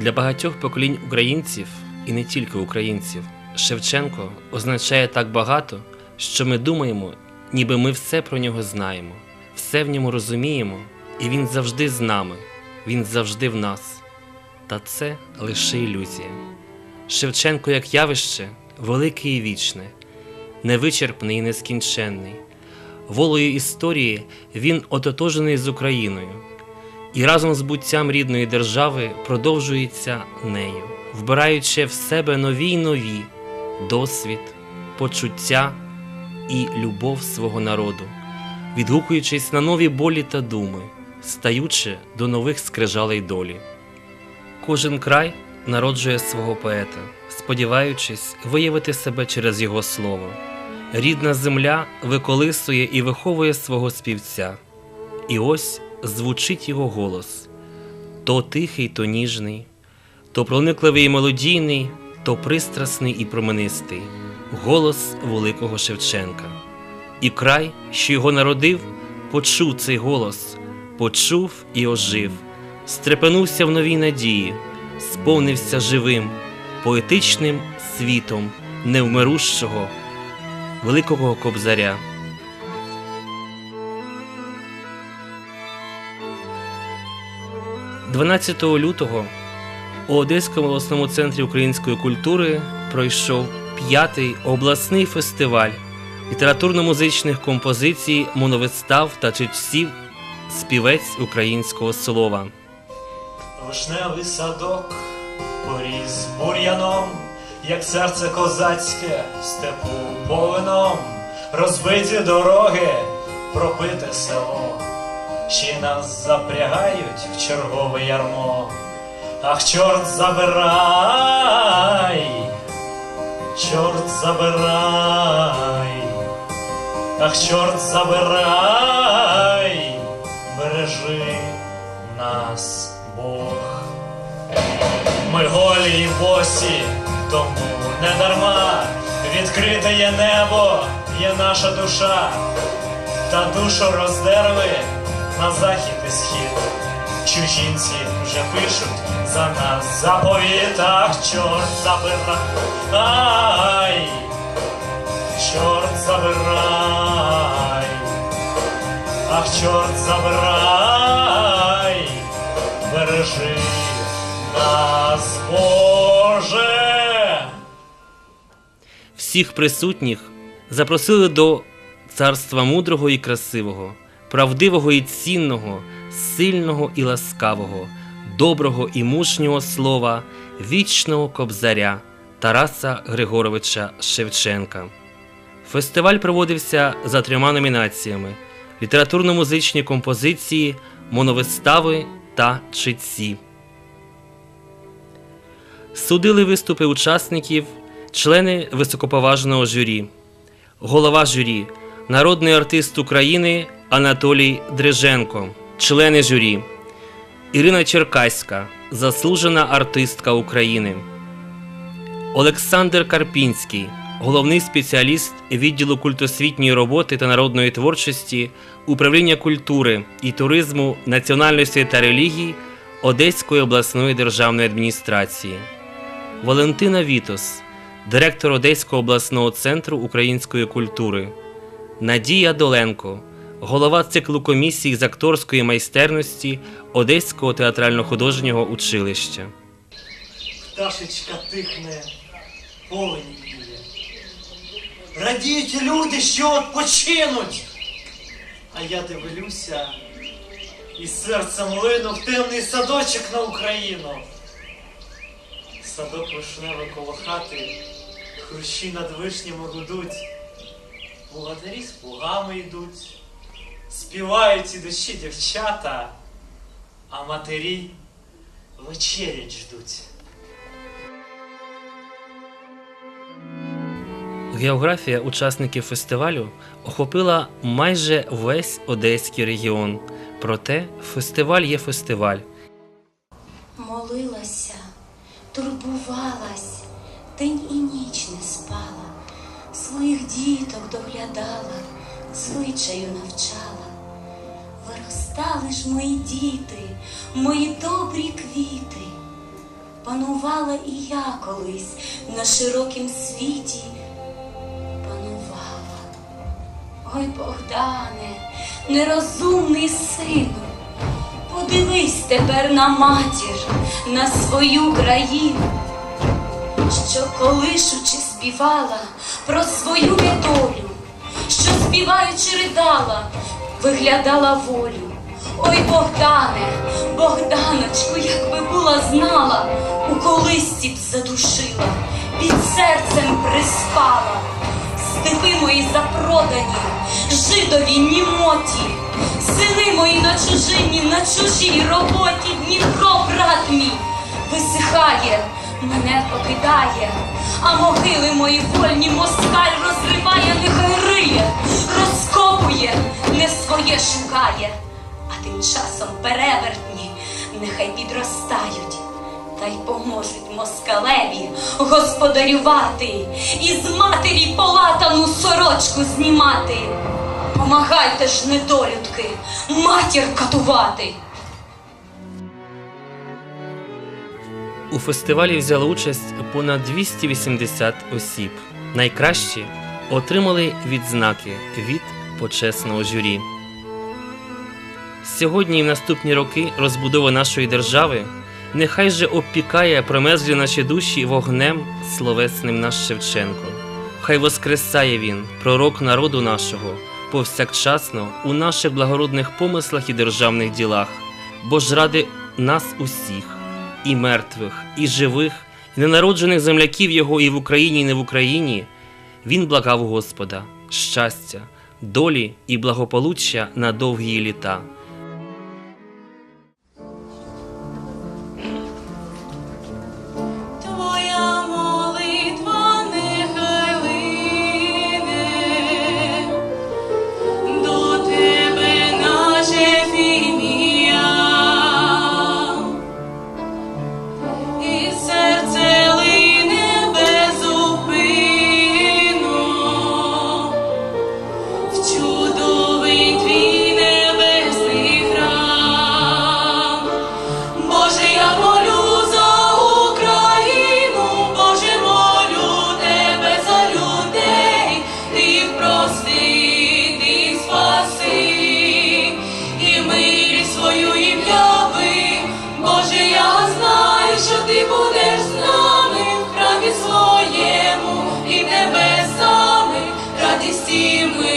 Для багатьох поколінь українців і не тільки українців Шевченко означає так багато, що ми думаємо, ніби ми все про нього знаємо, все в ньому розуміємо, і він завжди з нами, він завжди в нас. Та це лише ілюзія. Шевченко як явище велике і вічне, невичерпний і нескінченний. Волею історії він ототожений з Україною і разом з буттям рідної держави продовжується нею, вбираючи в себе нові й нові досвід, почуття і любов свого народу, відгукуючись на нові болі та думи, стаючи до нових скрижалей долі. Кожен край народжує свого поета, сподіваючись виявити себе через його слово. Рідна земля виколисує і виховує свого співця. І ось звучить його голос то тихий, то ніжний, то проникливий і мелодійний, то пристрасний і променистий, голос великого Шевченка. І край, що його народив, почув цей голос, почув і ожив, стрепенувся в новій надії, сповнився живим, поетичним світом невмирущого, великого кобзаря. 12 лютого у Одеському обласному центрі української культури пройшов п'ятий обласний фестиваль літературно-музичних композицій, моновистав та читців співець українського слова. Вишневий садок поріс бур'яном, як серце козацьке в степу полином, розбиті дороги, пропите село, ще нас запрягають в чергове ярмо. Ах, чорт забирай, чорт забирай, ах, чорт забирай, бережи нас Бог. Ми голі й босі, тому не дарма. Відкрите є небо, є наша душа, та душу роздерли на захід і схід. Чужинці вже пишуть за нас заповіт, ах, чорт забирай, чорт забирай, ах, чорт забирай, бережи нас, Боже. Всіх присутніх запросили до царства мудрого і красивого, правдивого і цінного, сильного і ласкавого, доброго і мужнього слова, вічного кобзаря Тараса Григоровича Шевченка. Фестиваль проводився за трьома номінаціями: літературно-музичні композиції, моновистави та читці. Судили виступи учасників, члени високоповажного журі, голова журі, народний артист України Анатолій Дреженко, члени журі, Ірина Черкаська, заслужена артистка України, Олександр Карпінський, головний спеціаліст відділу культосвітньої роботи та народної творчості, управління культури і туризму, національності та релігій Одеської обласної державної адміністрації. Валентина Вітос, директор Одеського обласного центру української культури, Надія Доленко, голова циклу комісії з акторської майстерності Одеського театрально-художнього училища. Пташечка тихне, поле б'є. Радіють люди, що відпочинуть. А я дивлюся, і серцем лину в темний садочок на Україну. Садок вишневий коло хати, хрущі над вишнями гудуть, Володарі з плугами йдуть, співають ідучі дівчата, а матері вечерять ждуть. Географія учасників фестивалю охопила майже весь одеський регіон. Проте фестиваль є фестиваль. Молилася, турбувалась, день і ніч не спала, своїх діток доглядала, звичаю навчала. Виростали ж мої діти, мої добрі квіти, панувала і я колись на широкім світі. Панувала. Ой, Богдане, нерозумний сину, подивись тепер на матір, на свою країну, що колишучи співала про свою недолю, що співаючи ридала, виглядала волю. Ой, Богдане, Богданочку, якби була знала, у колисці б задушила, під серцем приспала. Степи мої запродані, жидові німоті, сини мої на чужині, на чужій роботі, Дніпро, брат мій, висихає, мене покидає, а могили мої вольні москаль розриває, нехай риє, розкопує, не своє шукає, а тим часом перевертні нехай підростають та й поможуть москалеві господарювати і з матері полатану сорочку знімати. Помагайте ж, недолюдки, матір катувати. У фестивалі взяло участь понад 280 осіб. Найкращі отримали відзнаки від почесного журі. Сьогодні і в наступні роки розбудова нашої держави нехай же обпікає промерзлі наші душі вогнем словесним наш Шевченко. Хай воскресає він, пророк народу нашого, повсякчасно у наших благородних помислах і державних ділах, бо ж ради нас усіх, і мертвих, і живих, і ненароджених земляків його і в Україні, і не в Україні, він благав Господа, щастя, долі і благополуччя на довгі літа. We.